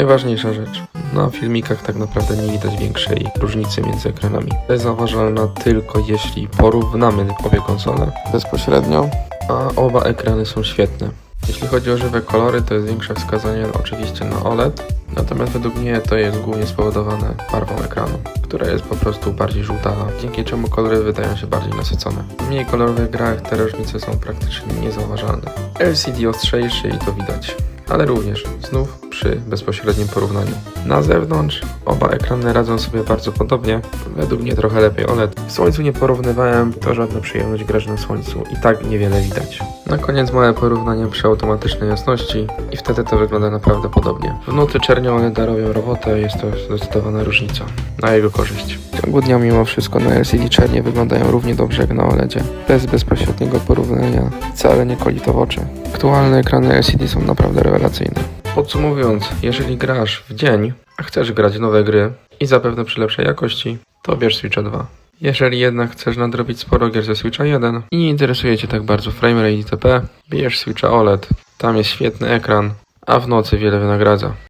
Najważniejsza rzecz. Na filmikach tak naprawdę nie widać większej różnicy między ekranami. To jest zauważalna tylko jeśli porównamy obie konsole bezpośrednio, a oba ekrany są świetne. Jeśli chodzi o żywe kolory, to jest większe wskazanie oczywiście na OLED, natomiast według mnie to jest głównie spowodowane barwą ekranu, która jest po prostu bardziej żółtawa, dzięki czemu kolory wydają się bardziej nasycone. W mniej kolorowych grach te różnice są praktycznie niezauważalne. LCD ostrzejszy i to widać, ale również znów przy bezpośrednim porównaniu. Na zewnątrz oba ekrany radzą sobie bardzo podobnie, według mnie trochę lepiej OLED. W słońcu nie porównywałem, to żadna przyjemność grać na słońcu i tak niewiele widać. Na koniec małe porównanie przy automatycznej jasności i wtedy to wygląda naprawdę podobnie. W nocy czernie OLEDa robią robotę, jest to zdecydowana różnica na jego korzyść. W ciągu dnia mimo wszystko na LCD czernie wyglądają równie dobrze jak na OLEDzie. Bez bezpośredniego porównania wcale nie koli to w oczy. Aktualne ekrany LCD są naprawdę rewelacyjne. Podsumowując, jeżeli grasz w dzień, a chcesz grać nowe gry i zapewne przy lepszej jakości, to bierz Switcha 2. Jeżeli jednak chcesz nadrobić sporo gier ze Switcha 1 i nie interesuje Cię tak bardzo framerate itp., bierz Switcha OLED. Tam jest świetny ekran, a w nocy wiele wynagradza.